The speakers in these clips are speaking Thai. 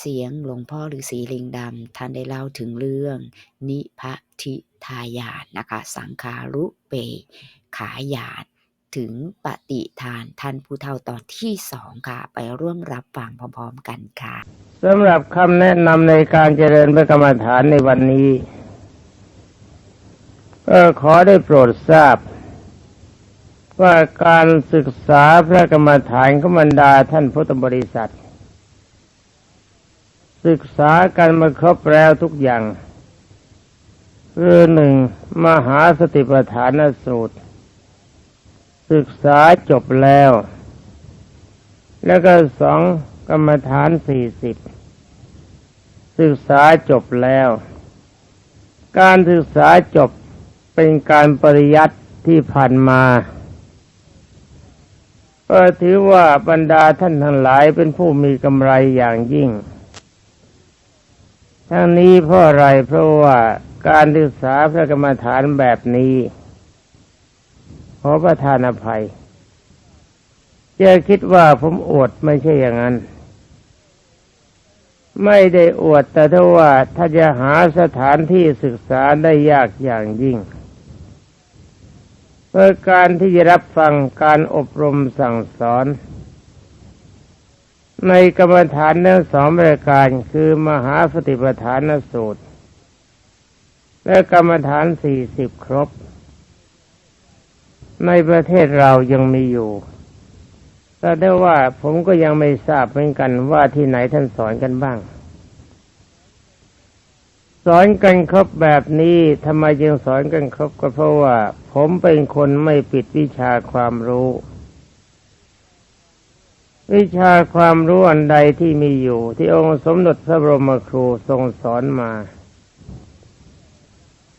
เสียงหลวงพ่อฤาษีลิงดำท่านได้เล่าถึงเรื่อง นิพทิทายานนะคะ สังขารุเปขายานถึงปฏิทานท่านผู้เฒ่าตอนที่สองค่ะ ไปร่วมรับฟังพร้อมๆกันค่ะสำหรับคำแนะนำในการเจริญพระกรรมฐานในวันนี้ก็ขอได้โปรดทราบ ว่าการศึกษาพระกรรมฐานของบรรดาท่านพุทธบริษัท ศึกษากันมาครบแล้วทุกอย่างคือหนึ่งมหาสติปัฏฐานสูตร ศึกษาจบแล้ว แล้วก็สองกรรมฐานสี่สิบศึกษาจบแล้ว การศึกษาจบเป็นการปริยัติที่ผ่านมาก็ถือว่าบรรดาท่านทั้งหลายเป็นผู้มีกำไรอย่างยิ่ง ทั้งนี้เพราะอะไรเพราะว่าการศึกษาพระกรรมฐานแบบนี้ ขอประทานอภัยจะคิดว่าผมอวดไม่ใช่อย่างนั้น ไม่ได้อวดแต่ถ้าว่าถ้าจะหาสถานที่ศึกษาได้ยากอย่างยิ่งเพื่อการที่จะรับฟังการอบรมสั่งสอน ในกรรมฐานทั้งสองรายการคือมหาสติปัฏฐานสูตร และกรรมฐานสี่สิบครบ ในประเทศเรายังมีอยู่แต่ได้ว่าผมก็ยังไม่ทราบเหมือนกันว่าที่ไหนท่านสอนกันบ้าง สอนกันครบแบบนี้ทำไมจึงสอนกันครบก็เพราะว่า ผมเป็นคนไม่ปิดวิชาความรู้ วิชาความรู้อันใดที่มีอยู่ ที่องค์สมเด็จพระบรมครูทรงสอนมา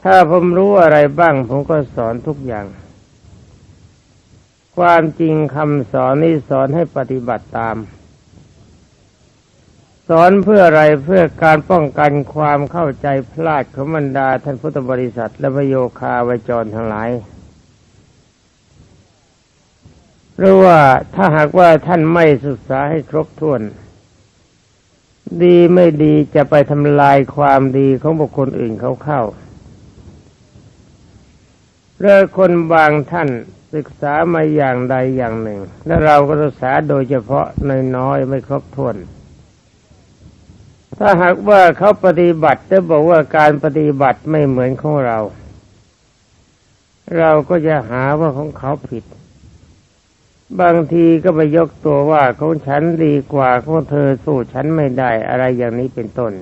ถ้าผมรู้อะไรบ้าง ผมก็สอนทุกอย่าง ความจริงคำสอนนี้สอนให้ปฏิบัติตาม สอนเพื่ออะไรเพื่อการป้องกันความเข้าใจพลาดของบรรดาท่านพุทธบริษัทและประโยคาวจรทั้งหลาย เพราะว่าถ้าหากว่าท่านไม่ศึกษาให้ครบถ้วน ดีไม่ดีจะไปทำลายความดีของบุคคลอื่นเขาเข้าเรื่องคนบางท่านศึกษามาอย่างใดอย่างหนึ่ง และเราก็ศึกษาโดยเฉพาะน้อยๆไม่ครบถ้วนถ้าหากว่าเขาปฏิบัติจะบอกว่าการปฏิบัติไม่เหมือนของเรา เราก็จะหาว่าของเขาผิด บางทีก็ไปยกตัวว่าของฉันดีกว่าของเธอสู้ฉันไม่ได้อะไรอย่างนี้เป็นต้น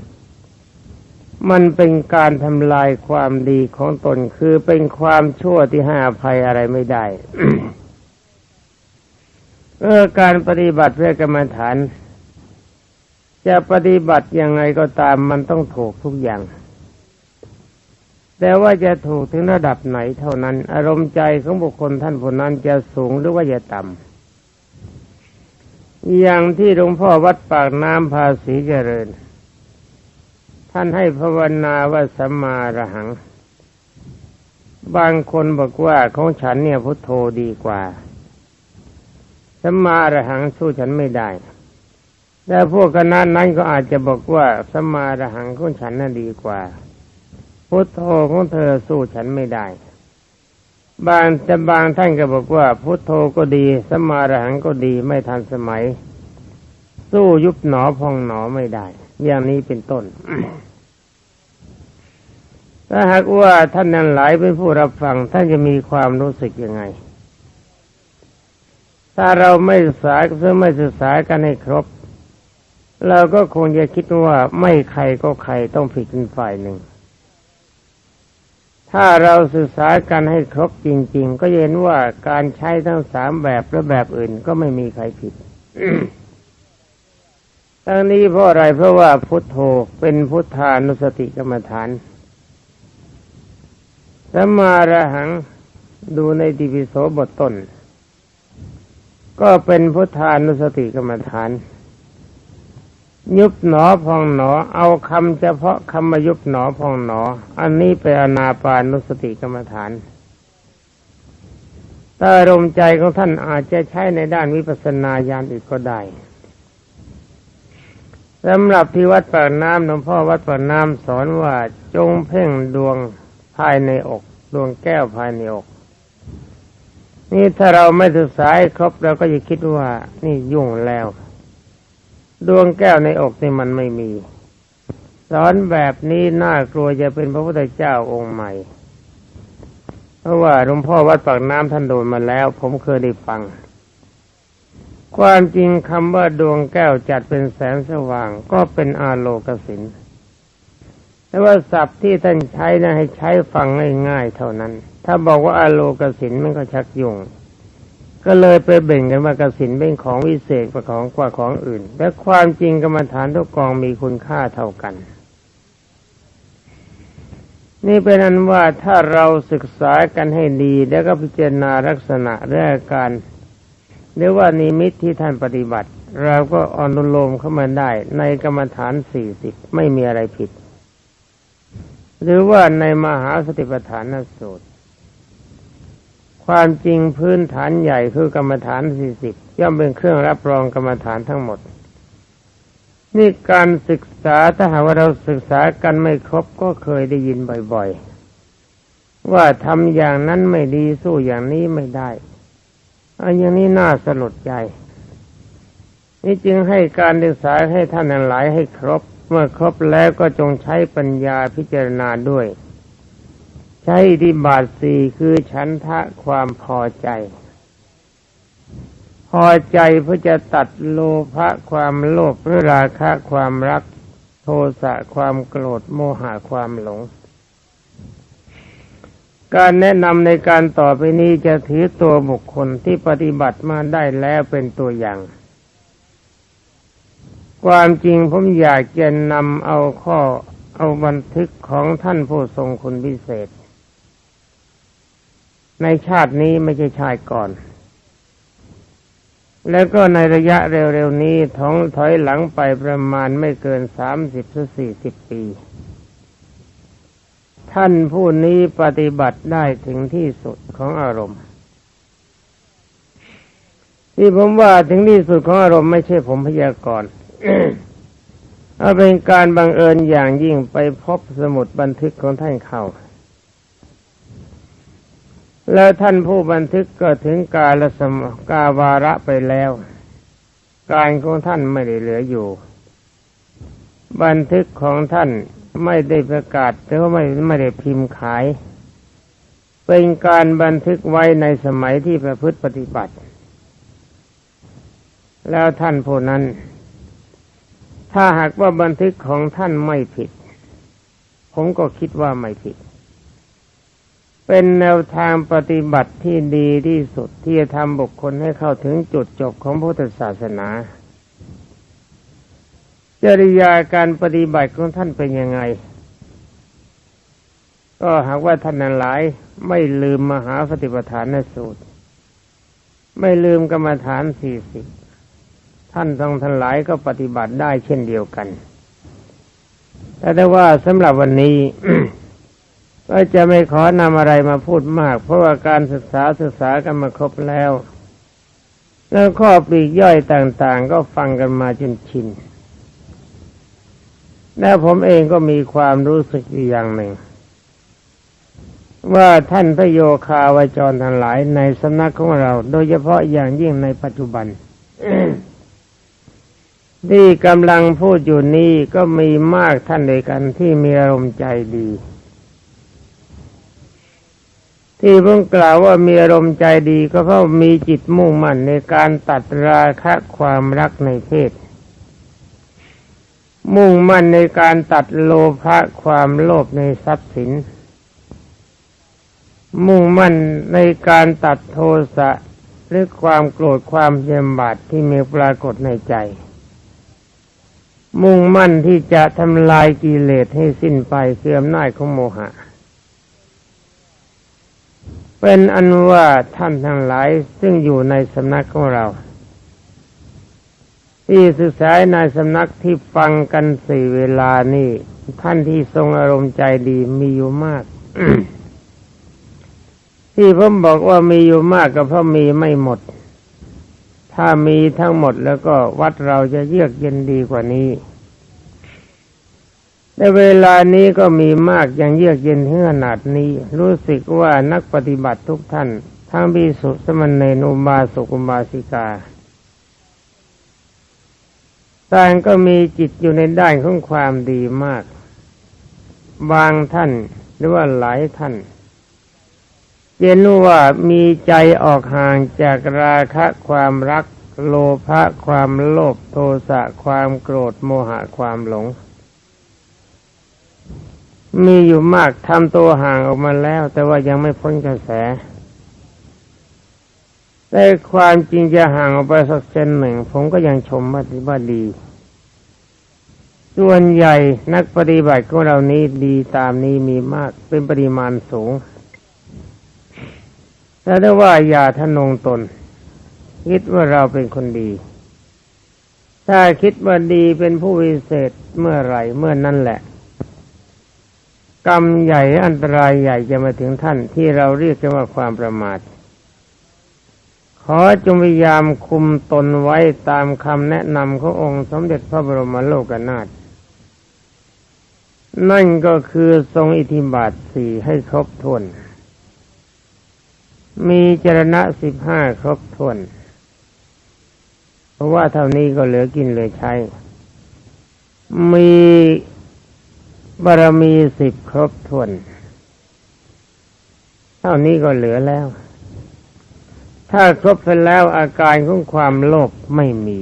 มันเป็นการทำลายความดีของตนคือเป็นความชั่วที่ให้อภัยอะไรไม่ได้เออการปฏิบัติเพื่อกรรมฐาน จะปฏิบัติยังไงก็ตามมันต้องถูกทุกอย่าง แต่ว่าจะถูกถึงระดับไหนเท่านั้น อารมณ์ใจของบุคคลท่านผู้นั้นจะสูงหรือว่าจะต่ำอย่างที่หลวงพ่อวัดปากน้ำภาษีเจริญ ท่านให้ภาวนาว่าสัมมาระหัง บางคนบอกว่าของฉันเนี่ยพุทโธดีกว่าสัมมาระหังสู้ฉันไม่ได้แต่พวกคณะนั้นก็อาจจะบอกว่าสัมมาระหังของฉันน่ะดีกว่า พุทโธของเธอสู้ฉันไม่ได้ บางแต่บางท่านก็บอกว่า พุทโธก็ดี สมาระหังก็ดีไม่ทันสมัย สู้ยุบหนอพองหนอไม่ได้ อย่างนี้เป็นต้นถ้าหากว่าท่านนั้นหลายเป็นผู้รับฟัง ท่านจะมีความรู้สึกยังไง ถ้าเราไม่ศึกษาเพื่อไม่ศึกษากันให้ครบ เราก็คงจะคิดว่าไม่ใครก็ใครต้องผิดเป็นฝ่ายหนึ่ง ถ้าเราศึกษากันให้ครบจริง ๆ ก็เห็นว่าการใช้ทั้งสามแบบและแบบอื่นก็ไม่มีใครผิดทั้งนี้เพราะอะไรเพราะว่าพุทโธเป็นพุทธานุสติกรรมฐานสัมมาระหังดูในติปิโสบทต้น ก็เป็นพุทธานุสติกรรมฐาน ยุบหนอพองหนอ เอาคำเฉพาะคำมายุบหนอพองหนอ อันนี้เป็นอนาปานุสติกรรมฐานถ้าอารมณ์ใจของท่านอาจจะใช้ในด้านวิปัสสนาญาณอีกก็ได้สำหรับที่วัดปากน้ำหลวงพ่อวัดปากน้ำสอนว่าจงเพ่งดวงภายในอก ดวงแก้วภายในอก นี่ถ้าเราไม่ศึกษาครบเราก็จะคิดว่านี่ยุ่งแล้ว ดวงแก้วในอกนี่มันไม่มีสอนแบบนี้น่ากลัวจะเป็นพระพุทธเจ้าองค์ใหม่ เพราะว่าหลวงพ่อวัดปากน้ำท่านโดนมาแล้ว ผมเคยได้ฟัง ความจริงคำว่าดวงแก้วจัดเป็นแสงสว่าง ก็เป็นอาโลกสินแต่ว่าศัพท์ที่ท่านใช้นะให้ใช้ฟังง่ายๆเท่านั้น ถ้าบอกว่าอาโลกสินมันก็ชักยุ่ง ก็เลยไปเบ่งกันว่ากสินเป็นของวิเศษกว่าของกว่าของอื่น และความจริงกรรมฐานทุกกองมีคุณค่าเท่ากัน นี่เป็นนั้นว่าถ้าเราศึกษากันให้ดีแล้วก็พิจารณาลักษณะและอาการหรือว่านิมิตที่ท่านปฏิบัติ เราก็อนุโลมเข้ามาได้ในกรรมฐานสี่สิบไม่มีอะไรผิด หรือว่าในมหาสติปัฏฐานสูตร ความจริงพื้นฐานใหญ่คือกรรมฐานสี่สิบย่อมเป็นเครื่องรับรองกรรมฐานทั้งหมด นี่การศึกษาถ้าหากว่าเราศึกษากันไม่ครบก็เคยได้ยินบ่อยๆ ว่าทำอย่างนั้นไม่ดีสู้อย่างนี้ไม่ได้อันอย่างนี้น่าสลดใจ นี่จึงให้การศึกษาให้ท่านหลายให้ครบ เมื่อครบแล้วก็จงใช้ปัญญาพิจารณาด้วย ใช้อิทธิบาทสี่คือฉันทะความพอใจ พอใจเพื่อจะตัดโลภะความโลภหรือราคะความรัก โทสะความโกรธโมหะความหลง การแนะนำในการต่อไปนี้จะถือตัวบุคคลที่ปฏิบัติมาได้แล้วเป็นตัวอย่างความจริงผมอยากจะนำเอาข้อเอาบันทึกของท่านผู้ทรงคุณพิเศษ ในชาตินี้ไม่ใช่ชาติก่อน แล้วก็ในระยะเร็วๆนี้ท้องถอยหลังไปประมาณไม่เกินสามสิบหรือสี่สิบปี ท่านผู้นี้ปฏิบัติได้ถึงที่สุดของอารมณ์ ที่ผมว่าถึงที่สุดของอารมณ์ไม่ใช่ผมพยากรณ์เอาเป็นการบังเอิญอย่างยิ่งไปพบสมุดบันทึกของท่านเข้า แล้วท่านผู้บันทึกก็ถึงกาลสมกาวาระไปแล้ว การของท่านไม่ได้เหลืออยู่ บันทึกของท่านไม่ได้ประกาศหรือว่าไม่ไม่ได้พิมพ์ขาย เป็นการบันทึกไว้ในสมัยที่ประพฤติปฏิบัติ แล้วท่านผู้นั้น ถ้าหากว่าบันทึกของท่านไม่ผิด ผมก็คิดว่าไม่ผิด เป็นแนวทางปฏิบัติที่ดีที่สุดที่จะทำบุคคลให้เข้าถึงจุดจบของพุทธศาสนา จริยาการปฏิบัติของท่านเป็นยังไง ก็หากว่าท่านนั้นหลายไม่ลืมมหาปฏิปทานสูตร ไม่ลืมกรรมฐานสี่สิบท่านทั้งทั้งหลายก็ปฏิบัติได้เช่นเดียวกัน แต่ได้ว่าสำหรับวันนี้ ก็จะไม่ขอนำอะไรมาพูดมาก เพราะว่าการศึกษาศึกษากันมาครบแล้วแล้วข้อปลีกย่อยต่างๆ ก็ฟังกันมาจนชินแล้วผมเองก็มีความรู้สึกอยู่อย่างหนึ่ง ว่าท่านพระโยคาวาจรทั้งหลายในสำนักของเรา โดยเฉพาะอย่างยิ่งในปัจจุบันที่กำลังพูดอยู่นี้ก็มีมากท่านเลยกันที่มีอารมณ์ใจดี ที่เพิ่งกล่าวว่ามีอารมณ์ใจดีก็เพราะมีจิตมุ่งมั่นในการตัดราคะความรักในเพศ มุ่งมั่นในการตัดโลภะความโลภในทรัพย์สิน มุ่งมั่นในการตัดโทสะหรือความโกรธความเยมบาดที่มีปรากฏในใจ มุ่งมั่นที่จะทำลายกิเลสให้สิ้นไปเสื่อมหน่ายของโมหะ เป็นอันว่าท่านทั้งหลายซึ่งอยู่ในสำนักของเรา ที่ศึกษาในสำนักที่ฟังกันสี่เวลานี่ท่านที่ทรงอารมณ์ใจดีมีอยู่มาก ที่ผมบอกว่ามีอยู่มากก็เพราะมีไม่หมด ถ้ามีทั้งหมดแล้วก็วัดเราจะเยือกเย็นดีกว่านี้ ในเวลานี้ก็มีมากอย่างเยือกเย็นถึงขนาดนี้ รู้สึกว่านักปฏิบัติทุกท่าน ทั้งบิสุสมณเณรุบาสกอุบาสิกาต่างก็มีจิตอยู่ในด้านของความดีมาก บางท่านหรือว่าหลายท่านเย็นว่ามีใจออกห่างจากราคะความรัก โลภะความโลภโทสะความโกรธโมหะความหลง มีอยู่มากทำตัวห่างออกมาแล้ว แต่ว่ายังไม่พ้นกระแส แต่ความจริงจะห่างออกไปสักเซนหนึ่ง ผมก็ยังชมว่าดีว่าดี ส่วนใหญ่นักปฏิบัติของเรานี้ดีตามนี้มีมากเป็นปริมาณสูงแต่ถ้าว่าอย่าทะนงตน คิดว่าเราเป็นคนดี ถ้าคิดว่าดีเป็นผู้วิเศษเมื่อไหร่เมื่อนั้นแหละ กรรมใหญ่อันตรายใหญ่จะมาถึงท่านที่เราเรียกกันว่าความประมาท ขอจงพยายามคุมตนไว้ตามคำแนะนำขององค์สมเด็จพระบรมโลกนาถนั่นก็คือทรงอิทธิบาทสี่ให้ครบถ้วน มีจรณะสิบห้าครบถ้วน เพราะว่าเท่านี้ก็เหลือกินเหลือใช้ มี บารมีสิบครบถ้วน เท่านี้ก็เหลือแล้ว ถ้าครบไปแล้วอาการของความโลภไม่มี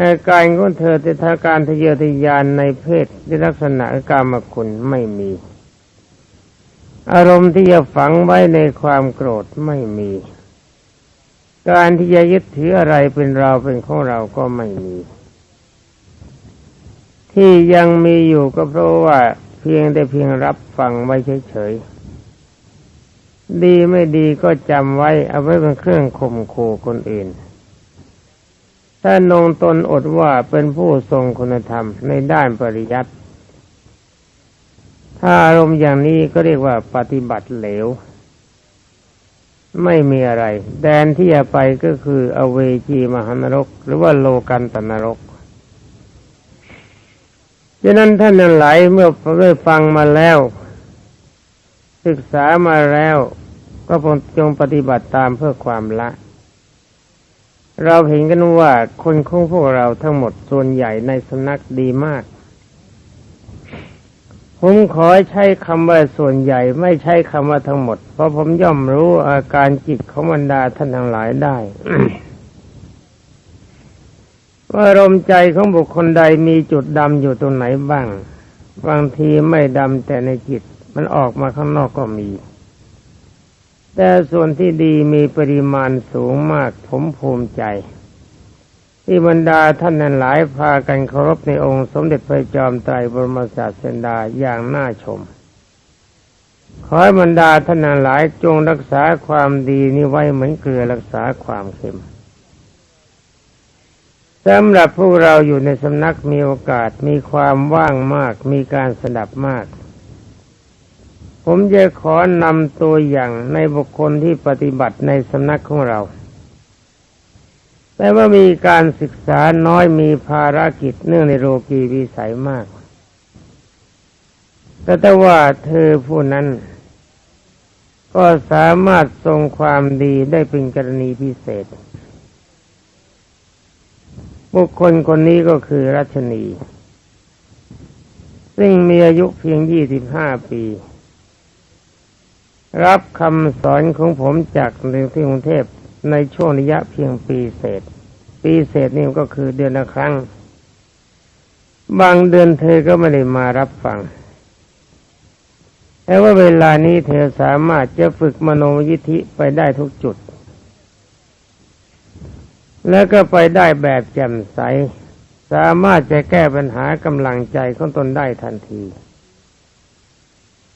อาการของเธอติทาการทะเยอทะยานในเพศในลักษณะกามคุณไม่มี อารมณ์ที่จะฝังไว้ในความโกรธไม่มี การที่จะยึดถืออะไรเป็นเราเป็นของเราก็ไม่มี ที่ยังมีอยู่ก็เพราะว่าเพียงแต่เพียงรับฟังไว้เฉยๆ ดีไม่ดีก็จำไว้เอาไว้เป็นเครื่องข่มขู่คนอื่น ถ้านงตนอดว่าเป็นผู้ทรงคุณธรรมในด้านปริยัติ ถ้าอารมณ์อย่างนี้ก็เรียกว่าปฏิบัติเหลว ไม่มีอะไร แดนที่จะไปก็คืออเวจีมหานรก หรือว่าโลกันตนรก ฉะนั้นท่านนั้นหลายเมื่อได้ฟังมาแล้ว ศึกษามาแล้ว ก็จงปฏิบัติตามเพื่อความละ เราเห็นกันว่าคนของพวกเราทั้งหมดส่วนใหญ่ในสำนักดีมาก ผมขอใช้คำว่าส่วนใหญ่ไม่ใช่คำว่าทั้งหมด เพราะผมย่อมรู้อาการจิตของบรรดาท่านทั้งหลายได้ ว่าอารมณ์ใจของบุคคลใดมีจุดดำอยู่ตรงไหนบ้าง บางทีไม่ดำแต่ในจิตมันออกมาข้างนอกก็มี แต่ส่วนที่ดีมีปริมาณสูงมากผมภูมิใจ ที่บรรดาท่านนั้นหลายพากันเคารพในองค์สมเด็จพระจอมไตรบรมศาสดาอย่างน่าชมขอให้บรรดาท่านนั้นหลายจงรักษาความดีนี้ไว้เหมือนเกลือรักษาความเค็ม สำหรับพวกเราอยู่ในสำนักมีโอกาสมีความว่างมาก มีการสดับมาก ผมจะขอนำตัวอย่างในบุคคลที่ปฏิบัติในสำนักของเรา แต่ว่ามีการศึกษาน้อยมีภารกิจเนื่องในโลกีวิสัยมาก แต่แต่ว่าเธอผู้นั้น ก็สามารถทรงความดีได้เป็นกรณีพิเศษ บุคคลคนนี้ก็คือรัชนี ซึ่งมีอายุเพียงยี่สิบห้าปี รับคำสอนของผมจากในที่กรุงเทพในช่วงระยะเพียงปีเศษ ปีเศษนี่ก็คือเดือนละครั้ง บางเดือนเธอก็ไม่ได้มารับฟังแต่ว่าเวลานี้เธอสามารถจะฝึกมโนยิทธิไปได้ทุกจุด แล้วก็ไปได้แบบแจ่มใส สามารถจะแก้ปัญหากำลังใจของตนได้ทันที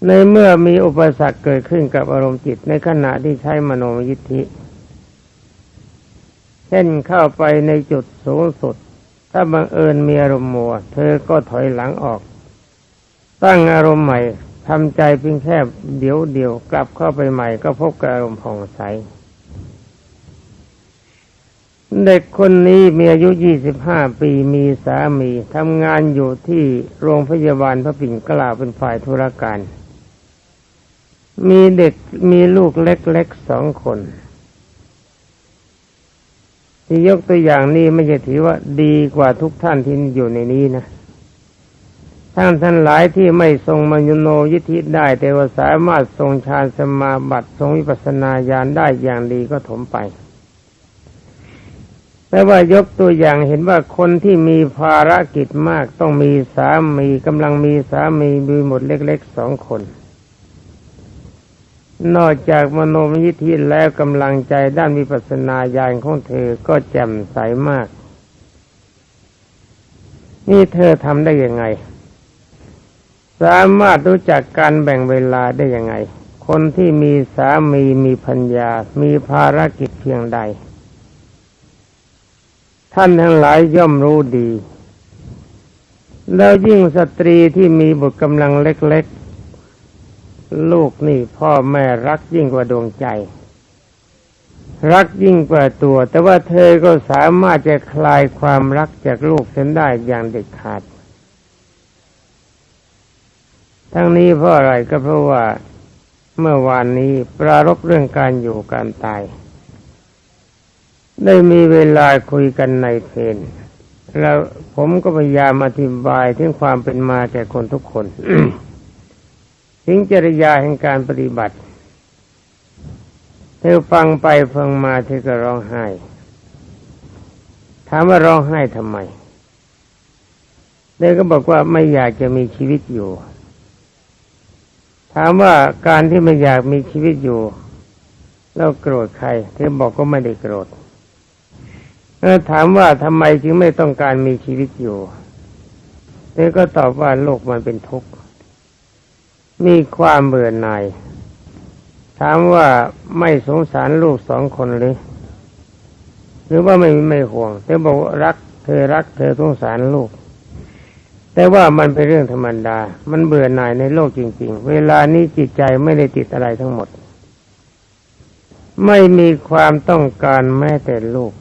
ในเมื่อมีอุปสรรคเกิดขึ้นกับอารมณ์จิตในขณะที่ใช้มโนยิทธิ เช่นเข้าไปในจุดสูงสุด ถ้าบังเอิญมีอารมณ์มัว เธอก็ถอยหลังออก ตั้งอารมณ์ใหม่ทำใจเพียงแค่เดี๋ยวเดียวกลับเข้าไปใหม่ก็พบกับอารมณ์ผ่องใส เด็กคนนี้มีอายุ25ปีมีสามีทำงานอยู่ที่โรงพยาบาลพระปิ่นเกล้าเป็นฝ่ายธุรการ มีเด็กมีลูกเล็กๆสองคนที่ยกตัวอย่างนี้ไม่ใช่ถือว่าดีกว่าทุกท่านที่อยู่ในนี้นะท่านท่านหลายที่ไม่ทรงมยุโนยิธิได้ แต่ว่าสามารถทรงฌานสมาบัติทรงวิปัสสนาญาณได้อย่างดีก็ถมไป แต่ว่ายกตัวอย่างเห็นว่าคนที่มีภารกิจมากต้องมีสามีกำลังมีสามีมีหมดเล็กๆสองคน นอกจากมโนมยิทธิแล้วกำลังใจด้านวิปัสสนาญาณของเธอก็แจ่มใสมาก นี่เธอทำได้ยังไง สามารถรู้จักการแบ่งเวลาได้ยังไง คนที่มีสามีมีพัญญา มีภารกิจเพียงใด ท่านทั้งหลายย่อมรู้ดี แล้วยิ่งสตรีที่มีบุตรกำลังเล็กๆ ลูกนี่พ่อแม่รักยิ่งกว่าดวงใจ รักยิ่งกว่าตัว แต่ว่าเธอก็สามารถจะคลายความรักจากลูกเส้นได้อย่างเด็ดขาด ทั้งนี้เพราะอะไรก็เพราะว่าเมื่อวานนี้ปรารบเรื่องการอยู่การตาย ได้มีเวลาคุยกันในเพนแล้วผมก็พยายามอธิบายถึงความเป็นมาแก่คนทุกคนถึงจริยาแห่งการปฏิบัติเธอฟังไปฟังมาเธอก็ร้องไห้ ถามว่าร้องไห้ทำไมเธอก็บอกว่าไม่อยากจะมีชีวิตอยู่ ถามว่าการที่ไม่อยากมีชีวิตอยู่แล้วโกรธใครเธอบอกก็ไม่ได้โกรธ แล้วถามว่าทำไมจึงไม่ต้องการมีชีวิตอยู่เธอก็ตอบว่าโลกมันเป็นทุกข์มีความเบื่อหน่าย ถามว่าไม่สงสารลูกสองคนหรือหรือว่าไม่ไม่ห่วงเธอบอกว่ารัก เธอรัก เธอสงสารลูก แต่ว่ามันเป็นเรื่องธรรมดา มันเบื่อหน่ายในโลกจริง ๆ เวลานี้จิตใจไม่ได้ติดอะไรทั้งหมด ไม่มีความต้องการแม้แต่ลูก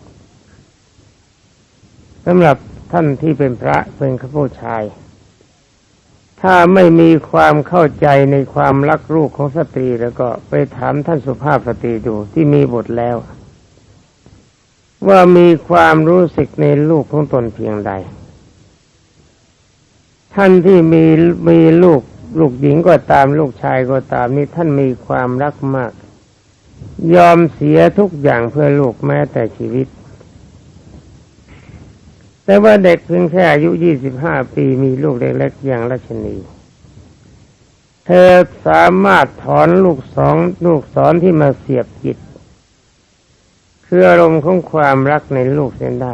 สำหรับท่านที่เป็นพระเป็นข้าผู้ชาย ถ้าไม่มีความเข้าใจในความรักลูกของสตรีแล้วก็ไปถามท่านสุภาพสตรีดูที่มีบทแล้ว ว่ามีความรู้สึกในลูกของตนเพียงใด ท่านที่มีมีลูกลูกหญิงก็ตามลูกชายก็ตามนี่ท่านมีความรักมาก ยอมเสียทุกอย่างเพื่อลูกแม้แต่ชีวิต แต่ว่าเด็กเพียงแค่อายุยี่สิบห้าปีมีลูกเล็กๆอย่างรัชนี เธอสามารถถอนลูกสองลูกศรที่มาเสียบจิต คืออารมณ์ของความรักในลูกเส้นได้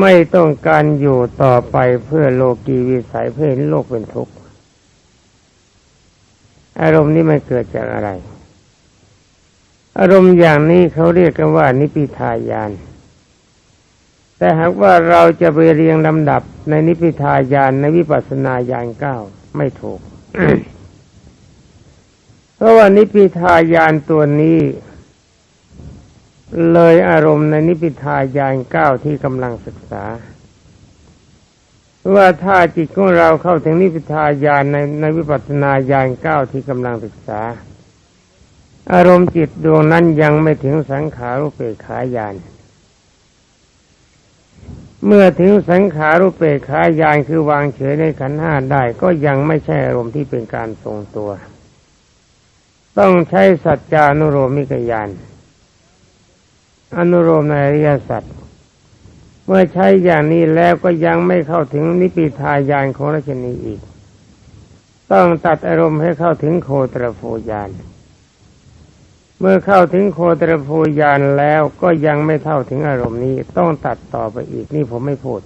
ไม่ต้องการอยู่ต่อไปเพื่อโลกีวิสัยเพื่อเห็นโลกเป็นทุกข์อารมณ์นี้ไม่เกิดจากอะไร อารมณ์อย่างนี้เขาเรียกกันว่านิพิทายาน แต่หากว่าเราจะไปเรียงลำดับในนิพิทายานในวิปัสสนาญาณเก้าไม่ถูก เพราะว่านิพิทายานตัวนี้ เลยอารมณ์ในนิพิทายานเก้าที่กำลังศึกษาว่าถ้าจิตของเราเข้าถึงนิพิทายานในในวิปัสสนาญาณเก้าที่กำลังศึกษา อารมณ์จิตดวงนั้นยังไม่ถึงสังขารุปเปกขายาน เมื่อถึงสังขารุเปกขายานคือวางเฉยในขันห้าได้ก็ยังไม่ใช่อารมณ์ที่เป็นการทรงตัว ต้องใช้สัจจานุโรมิกยานอนุโลมในอริยสัจเมื่อใช้อย่างนี้แล้วก็ยังไม่เข้าถึงนิพิทายานของราชนีอีก ต้องตัดอารมณ์ให้เข้าถึงโคตรโฟยาน เมื่อเข้าถึงโคตรโฟยานแล้วก็ยังไม่เท่าถึงอารมณ์นี้ ต้องตัดต่อไปอีกนี่ผมไม่พูด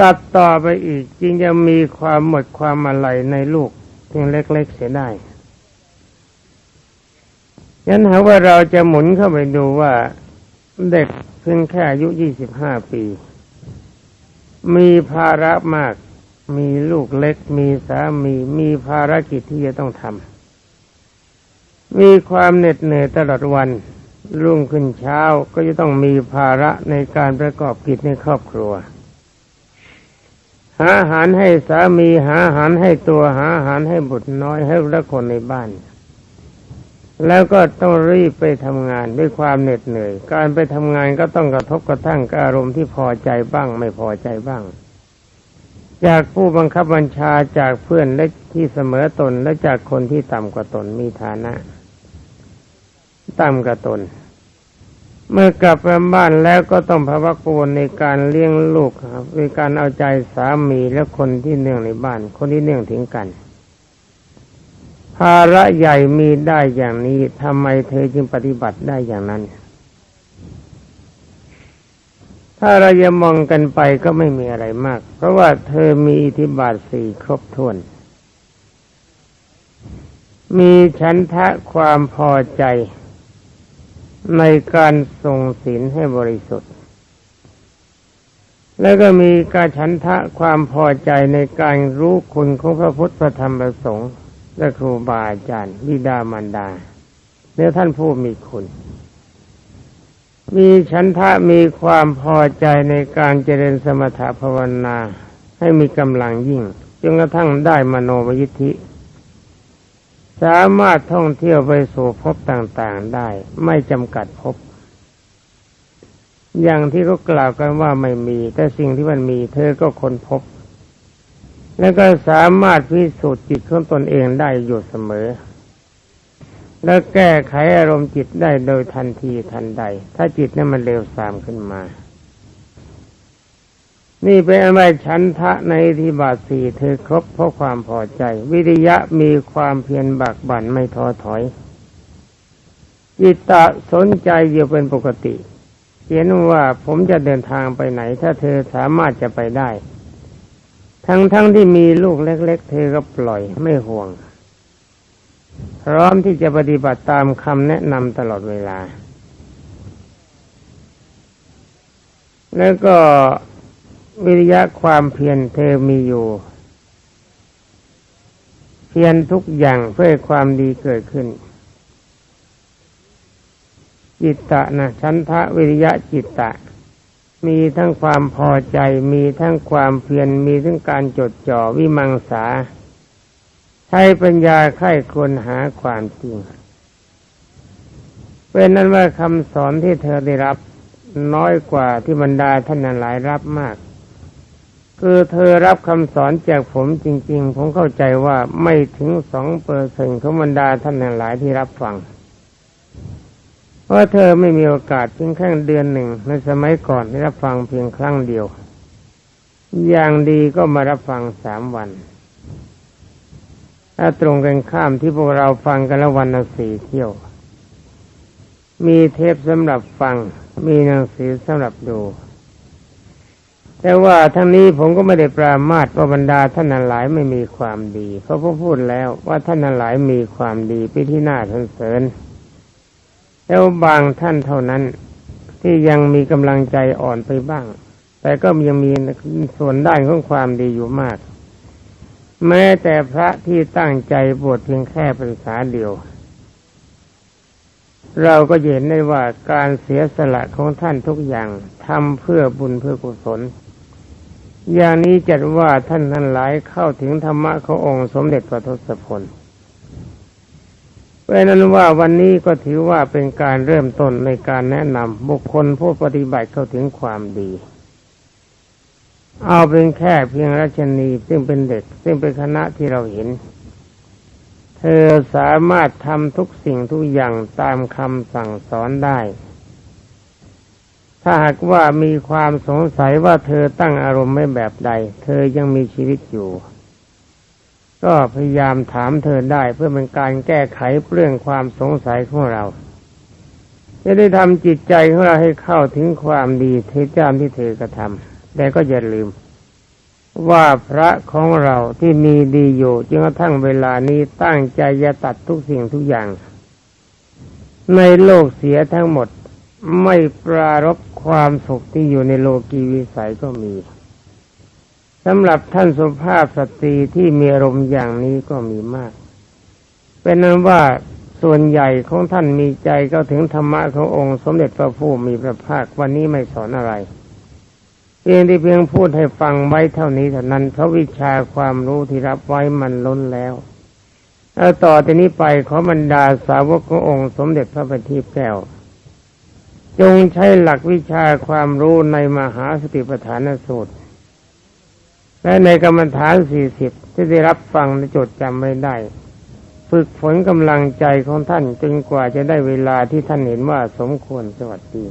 ตัดต่อไปอีกจึงจะมีความหมดความอะไรในลูกเพียงเล็ก ๆ เสียได้งั้นหาว่าเราจะหมุนเข้าไปดูว่าเด็กเพียงแค่อายุยี่สิบห้าปี มีภาระมาก มีลูกเล็ก มีสามี มีภารกิจที่จะต้องทำ มีความเหน็ดเหนื่อยตลอดวัน รุ่งขึ้นเช้าก็จะต้องมีภาระในการประกอบกิจในครอบครัว หาอาหารให้สามีหาอาหารให้ตัวหาอาหารให้บุตรน้อยให้ละคนในบ้าน แล้วก็ต้องรีบไปทำงานด้วยความเหน็ดเหนื่อย การไปทำงานก็ต้องกระทบกระทั่งอารมณ์ที่พอใจบ้าง ไม่พอใจบ้าง จากผู้บังคับบัญชาจากเพื่อนและที่เสมอตนและจากคนที่ต่ำกว่าตนมีฐานะ ต่ำกว่าตน เมื่อกลับมาบ้านแล้วก็ต้องภาวะกังวลในการเลี้ยงลูกครับในการเอาใจสามีและคนที่เนื่องในบ้าน คนที่เนื่องถึงกัน ภาระใหญ่มีได้อย่างนี้ทำไมเธอจึงปฏิบัติได้อย่างนั้น ถ้าเราจะมองกันไปก็ไม่มีอะไรมาก เพราะว่าเธอมีอิทธิบาทสี่ครบถ้วนมีฉันทะความพอใจ ในการทรงศีลให้บริสุทธิ์ แล้วก็มีการฉันทะความพอใจในการรู้คุณของพระพุทธพระธรรมพระสงฆ์และครูบาอาจารย์บิดามารดาเนื้อท่านผู้มีคุณ มีฉันทะมีความพอใจในการเจริญสมถภาวนาให้มีกำลังยิ่งจนกระทั่งได้มโนมยิทธิ สามารถท่องเที่ยวไปสู่ภพต่างๆได้ ไม่จำกัดภพอย่างที่เขากล่าวกันว่าไม่มี แต่สิ่งที่มันมีเธอก็ค้นพบ แล้วก็สามารถพิสูจน์จิตของตนเองได้อยู่เสมอ แล้วแก้ไขอารมณ์จิตได้โดยทันทีทันใด ถ้าจิตนั้นมันเร็วสามขึ้นมา นี่เป็นอะไรชันทะในที่บาทสี่เธอครบเพราะความพอใจ วิริยะมีความเพียรบักบั่นไม่ท้อถอยจิตตะสนใจอยู่เป็นปกติเขียนว่าผมจะเดินทางไปไหน ถ้าเธอสามารถจะไปได้ ทั้งๆทที่มีลูกเล็ก ๆ เธอก็ปล่อยไม่ห่วง พร้อมที่จะปฏิบัติตามคำแนะนำตลอดเวลา แล้วก็ วิริยะความเพียรเธอมีอยู่ เพียรทุกอย่างเพื่อความดีเกิดขึ้น จิตตะนะชันทะวิริยะจิตตะ มีทั้งความพอใจ มีทั้งความเพียรมีทั้งการจดจ่อวิมังสาใช้ปัญญาไข้ควรหาความจริงเป็นนั้นว่าคำสอนที่เธอได้รับน้อยกว่าที่บรรดาท่านหลายรับมาก คือเธอรับคำสอนจากผมจริง ๆ ผมเข้าใจว่าไม่ถึงสองเปอร์เซ็นของบรรดาท่านนั้นหลายที่รับฟัง เพราะเธอไม่มีโอกาสเพียงแค่เดือนหนึ่ง ในสมัยก่อนได้รับฟังเพียงครั้งเดียว อย่างดีก็มารับฟังสามวัน ถ้าตรงกันข้ามที่พวกเราฟังกันละวันละสี่เที่ยว มีเทปสำหรับฟัง มีหนังสือสำหรับดู แต่ว่าทั้งนี้ผมก็ไม่ได้ปรามาสว่าบรรดาท่านหลายไม่มีความดีเพราะพระพูดแล้วว่าท่านหลายมีความดีไปที่น่าสรรเสริญแล้วบางท่านเท่านั้นที่ยังมีกำลังใจอ่อนไปบ้าง แต่ก็ยังมีส่วนด้านของความดีอยู่มาก แม้แต่พระที่ตั้งใจบวชเพียงแค่ภาษาเดียว เราก็เห็นได้ว่าการเสียสละของท่านทุกอย่างทำเพื่อบุญเพื่อกุศล อย่างนี้จัดว่าท่านทั้งหลายเข้าถึงธรรมะขององค์สมเด็จพระทศพลเพราะนั้นว่าวันนี้ก็ถือว่าเป็นการเริ่มต้นในการแนะนำบุคคลผู้ปฏิบัติเข้าถึงความดี เอาเป็นแค่เพียงรัชนีซึ่งเป็นเด็ก ซึ่งเป็นคณะที่เราเห็น เธอสามารถทำทุกสิ่งทุกอย่างตามคำสั่งสอนได้ ถ้าหากว่ามีความสงสัยว่าเธอตั้งอารมณ์ไม่แบบใด เธอยังมีชีวิตอยู่ ก็พยายามถามเธอได้เพื่อเป็นการแก้ไขเรื่องความสงสัยของเราจะได้ทำจิตใจของเราให้เข้าถึงความดีเทจามที่เธอกระทำแต่ก็อย่าลืม ว่าพระของเราที่มีดีอยู่จนกระทั่งเวลานี้ตั้งใจจะตัดทุกสิ่งทุกอย่าง ในโลกเสียทั้งหมด ไม่ปรารบความสุขที่อยู่ในโลกีวิสัยก็มีสำหรับท่านสุภาพสตรีที่มีอารมณ์อย่างนี้ก็มีมาก เป็นนั้นว่าส่วนใหญ่ของท่านมีใจก็ถึงธรรมะขององค์สมเด็จพระผู้มีพระภาควันนี้ไม่สอนอะไรเพียงที่เพียงพูดให้ฟังไว้เท่านี้เท่านั้นเพราะวิชาความรู้ที่รับไว้มันล้นแล้วแล้วต่อจากนี้ไปขอบรรดาสาวกขององค์สมเด็จพระบัณฑิตแก้ว จงใช้หลักวิชาความรู้ในมหาสติปัฏฐานสูตร และในกรรมฐานสี่สิบที่ได้รับฟังและจดจำไม่ได้ ฝึกฝนกำลังใจของท่านจนกว่าจะได้เวลาที่ท่านเห็นว่าสมควรสวัสดี